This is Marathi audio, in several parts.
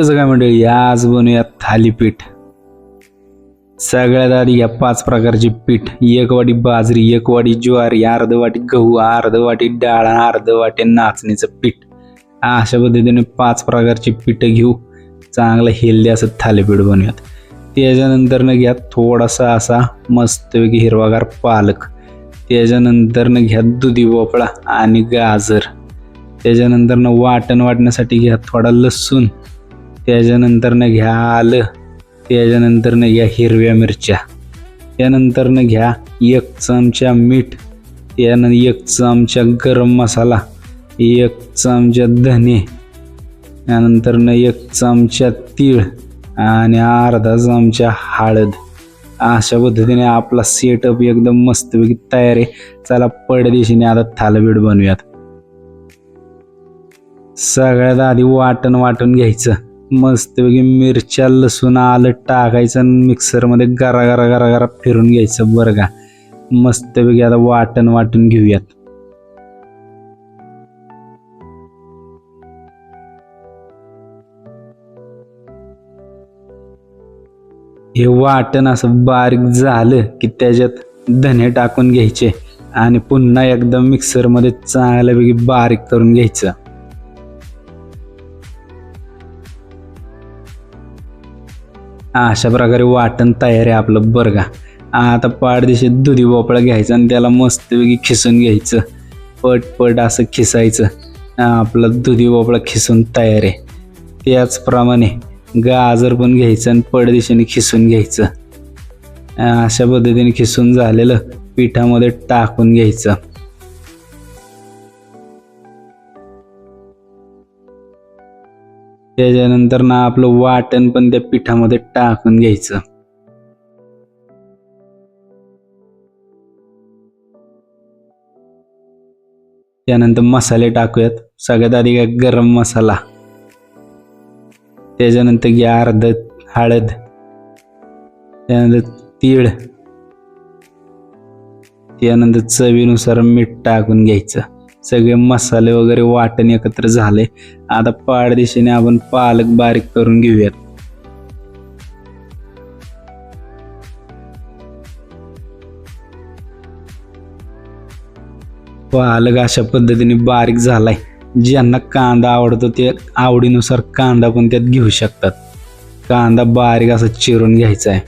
कसं काय मंडळी? आज बनवूया थालीपीठ. सगळ्यात आधी या पाच प्रकारची पीठ. एक वाटी बाजरी एक वाटी ज्वारी अर्ध वाटी गहू अर्ध वाटी डाळ अर्ध वाटी नाचणीचं पीठ. अशा पद्धतीने पाच प्रकारची पीठं घेऊ. चांगलं हेल्दी असं थालीपीठ बनवूयात त्याच्यानंतरनं घ्या थोडासा असा मस्तपैकी हिरवागार पालक. त्याच्यानंतरनं घ्या दुधी भोपळा आणि गाजर. त्याच्यानंतरनं वाटण वाटण्यासाठी घ्या थोडा लसूण. त्याच्यानंतरनं घ्या आलं त्याच्यानंतरनं घ्या हिरव्या मिरच्या त्यानंतरनं घ्या एक चमचा मीठ त्यानं एक चमचा गरम मसाला एक चमचा धने त्यानंतरनं एक चमचा तीळ आणि अर्धा चमचा हळद. अशा पद्धतीने आपला सेटअप एकदम मस्तपैकी तयार आहे. चला पडदेशीने आता थालबीड बनवूयात. सगळ्यात आधी वाटण वाटून घ्यायचं. मस्तपैकी मिरच्या लसूण आलं टाकायचं आणि मिक्सरमध्ये गरा गरा गरा गरा फिरून घ्यायचं बरं का. मस्तपैकी आता वाटण वाटून घेऊयात. हे वाटण असं बारीक झालं की त्याच्यात धने टाकून घ्यायचे आणि पुन्हा एकदम मिक्सरमध्ये चांगल्यापैकी बारीक करून घ्यायचं. अशा प्रकारे वाटण तयार आहे आपलं बरं का. आता पाडदिशी दुधी भोपळा घ्यायचा आणि त्याला मस्तपैकी खिसून घ्यायचं. पट पट असं खिसायचं. आपलं दुधी भोपळा खिसून तयार आहे. त्याचप्रमाणे गाजर पण घ्यायचं आणि पडदिशीने खिसून घ्यायचं. अशा पद्धतीने खिसून झालेलं पिठामध्ये टाकून घ्यायचं. त्याच्यानंतर ना आपलं वाटण पण त्या पिठामध्ये टाकून घ्यायचं. त्यानंतर मसाले टाकूयात. सगळ्यात आधी काय गरम मसाला. त्याच्यानंतर घ्या अर्ध हळद. त्यानंतर तीळ. त्यानंतर चवीनुसार मीठ टाकून घ्यायचं. सगळे मसाले वगैरे वाटण एकत्र झाले. आता पाडदिशीने आपण पालक बारीक करून घेऊयात. पालक अशा पद्धतीने बारीक झालाय. ज्यांना कांदा आवडतो ते आवडीनुसार कांदा पण त्यात घेऊ शकतात. कांदा बारीक असा चिरून घ्यायचा आहे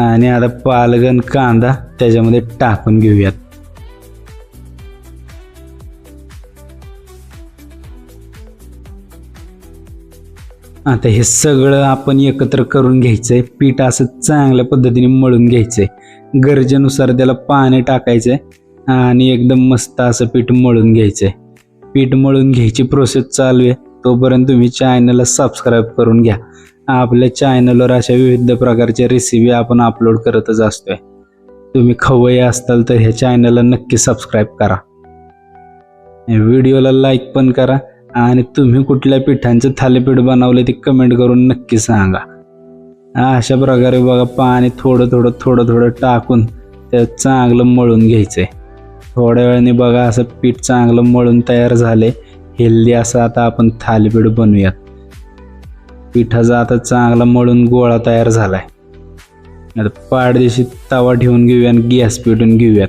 आणि आता पालक आणि कांदा त्याच्यामध्ये टाकून घेऊयात. आता हे सगळं आपण एकत्र करून घ्यायचंय. पीठ असं चांगल्या पद्धतीने मळून घ्यायचंय. गरजेनुसार त्याला पाणी टाकायचंय आणि एकदम मस्त असं पीठ मळून घ्यायचंय. पीठ मळून घ्यायची प्रोसेस चालू आहे. तोपर्यंत तुम्ही चॅनलला सबस्क्राईब करून घ्या. आपल्या चॅनलवर अशा विविध प्रकारच्या रेसिपी आपण अपलोड करतच असतोय. तुम्ही खवय्ये असताल तर ह्या चॅनलला नक्की सबस्क्राईब करा. व्हिडिओला लाईक पण करा. आणि तुम्ही कुठल्या पिठांचं थालीपीठ बनवलं ते कमेंट करून नक्की सांगा. अशा प्रकारे बघा पाणी थोडं थोडं थोडं थोडं टाकून ते चांगलं मळून घ्यायचंय. थोड्या वेळाने बघा असं पीठ चांगलं मळून तयार झाले हेल्दी असं आता आपण थालीपीठ बनवूयात. पिठाचा आता चांगला मळून गोळा तयार झालाय. आता पाडदेशी तवा ठेवून घेऊया आणि गॅस पेटून घेऊयात.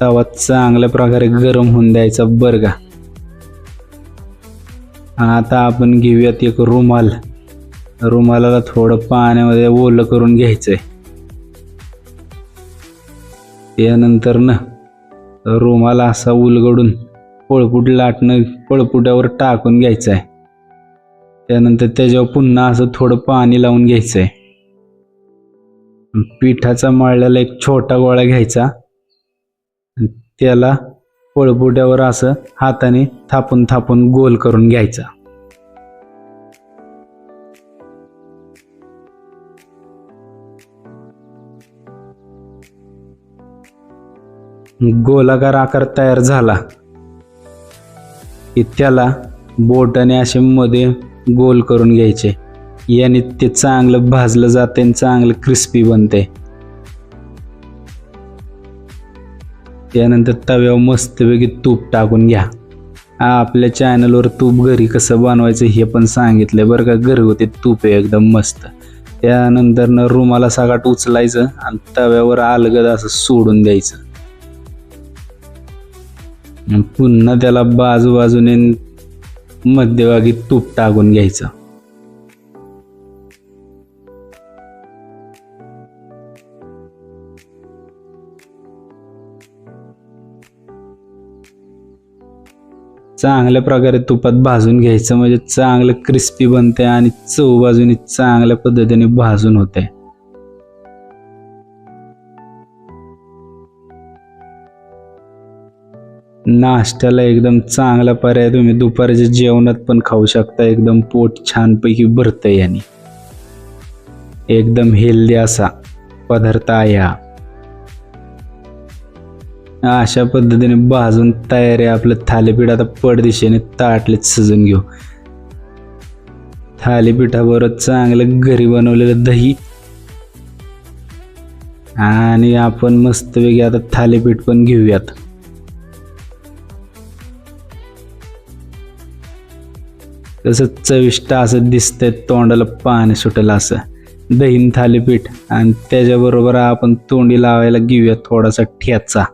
तवा चांगल्या प्रकारे गरम होऊन द्यायचा बरं का. आता आपण घेऊयात एक रुमाल. रुमालाला थोडं पाण्यामध्ये ओलं करून घ्यायचंय. त्यानंतर ना रुमाल असा उलगडून पळपुट लाटणं पळपुट्यावर टाकून घ्यायचं आहे त्यानंतर त्याच्यावर पुन्हा असं थोडं पाणी लावून घ्यायचं आहे पिठाचा मळलेला एक छोटा गोळा घ्यायचा. त्याला पळपुट्यावर असं हाताने थापून थापून गोल करून घ्यायचा. गोलाकार आकार तयार झाला की त्याला बोटाने असे मध्ये गोल करून घ्यायचे. याने ते चांगलं भाजलं जाते आणि चांगलं क्रिस्पी बनते. त्यानंतर तव्यावर मस्तपैकी तूप टाकून घ्या. आपल्या चॅनलवर तूप घरी कसं बनवायचं हे पण सांगितलंय बरं का. घरगुती तूप आहे एकदम मस्त. त्यानंतर न रुमाला सगाट उचलायचं आणि तव्यावर अलगद असं सोडून द्यायचं. पुन्हा त्याला बाजूबाजूने मध्यभागी तूप टाकून घ्यायचं. चांगल्या प्रकारे तुपात भाजून घ्यायचं. म्हणजे चांगलं क्रिस्पी बनते आणि चव बाजूने चांगल्या पद्धतीने भाजून होते नाश्त्याला एकदम चांगला पर्याय तुम्ही दुपारच्या जेवणात पण खाऊ शकता. एकदम पोट छानपैकी भरतं याने एकदम हेल्दी असा पदार्थ आहे हा. अशा पद्धतीने भाजून तयार आहे आपलं थालीपीठ. आता पडदिशेने ताटलेत सजून घेऊ. थालीपीठाबरोबर चांगलं घरी बनवलेलं दही. आणि आपण मस्तपैकी आता थालीपीठ पण घेऊयात. तसं चविष्ट असं दिसतंय तोंडाला पाणी सुटेल असं. दहीन थालीपीठ. आणि त्याच्याबरोबर आपण तोंडी लावायला घेऊया थोडासा ठ्याचा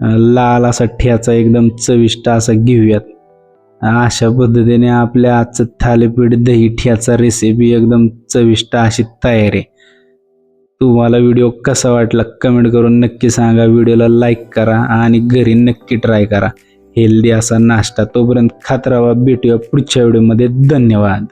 लाल असा ठ्याचा एकदम चविष्ट असा घेऊयात. अशा पद्धतीने आपल्या आजचं थालीपीठ दही ठ्याचा रेसिपी एकदम चविष्ट अशी तयार आहे. तुम्हाला व्हिडिओ कसा वाटला कमेंट करून नक्की सांगा. व्हिडिओला लाईक करा आणि घरी नक्की ट्राय करा. हेल्दी असा नाश्ता तोपर्यंत खात राहा. भेटूया पुढच्या व्हिडिओमध्ये धन्यवाद.